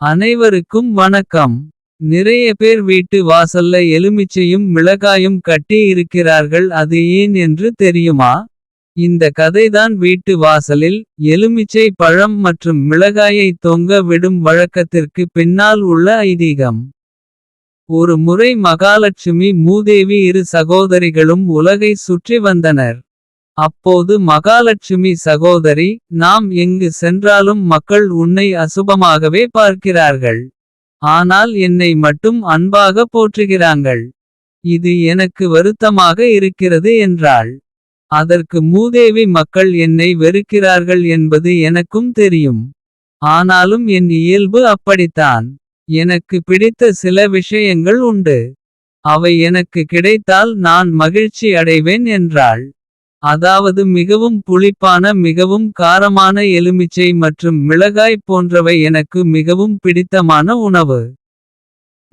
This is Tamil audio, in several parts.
அனைவருக்கும் வணக்கம். நிறைய பேர் வீட்டு வாசல்ல எலுமிச்சையும் மிளகாயும் கட்டி இருக்கிறார்கள் அது ஏன் என்று தெரியுமா? இந்த கதைதான் வீட்டு வாசலில் எலுமிச்சை பழம் மற்றும் மிளகாயை தொங்க விடும் வழக்கத்திற்கு பின்னால் உள்ள ஐதீகம். ஒரு முறை மகாலட்சுமி மூதேவி இரு சகோதரிகளும் உலகை சுற்றி வந்தனர். அப்போது மகாலட்சுமி சகோதரி நாம் எங்கு சென்றாலும் மக்கள் உன்னை அசுபமாகவே பார்க்கிறார்கள். ஆனால் என்னை மட்டும் அன்பாக போற்றுகிறாங்கள். இது எனக்கு வருத்தமாக இருக்கிறது என்றாள். அதற்கு மூதேவி மக்கள் என்னை வெறுக்கிறார்கள் என்பது எனக்கும் தெரியும். ஆனாலும் என் இயல்பு அப்படித்தான். எனக்கு பிடித்த சில விஷயங்கள் உண்டு. அவை எனக்கு கிடைத்தால் நான் மகிழ்ச்சி அடைவேன் என்றாள். அதாவது மிகவும் புளிப்பான மிகவும் காரமான எலுமிச்சை மற்றும் மிளகாய் போன்றவை எனக்கு மிகவும் பிடித்தமான உணவு.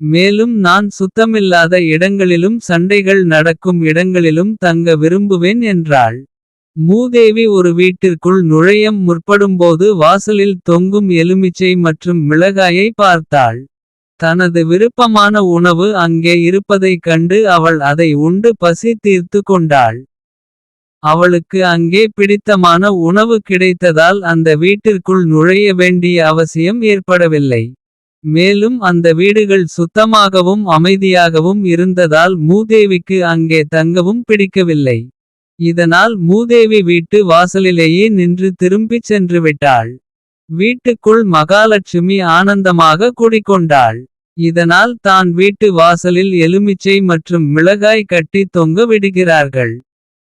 மேலும் நான் சுத்தமில்லாத இடங்களிலும் சண்டைகள் நடக்கும் இடங்களிலும் தங்க விரும்புவேன் என்றாள். மூதேவி ஒரு வீட்டிற்குள் நுழைய முற்படும்போது வாசலில் தொங்கும் எலுமிச்சை மற்றும் மிளகாயை பார்த்தாள். தனது விருப்பமான உணவு அங்கே இருப்பதைக் கண்டு அவள் அதை உண்டு பசி தீர்த்து கொண்டாள். அவளுக்கு அங்கே பிடித்தமான உணவு கிடைத்ததால் அந்த வீட்டிற்குள் நுழைய வேண்டிய அவசியம் ஏற்படவில்லை. மேலும் அந்த வீடுகள் சுத்தமாகவும் அமைதியாகவும் இருந்ததால் மூதேவிக்கு அங்கே தங்கவும் பிடிக்கவில்லை. இதனால் மூதேவி வீட்டு வாசலிலேயே நின்று திரும்பிச் சென்றுவிட்டாள். வீட்டுக்குள் மகாலட்சுமி ஆனந்தமாக குடிக்கொண்டாள். இதனால் தான் வீட்டு வாசலில் எலுமிச்சை மற்றும் மிளகாய் கட்டி தொங்க விடுகிறார்கள்.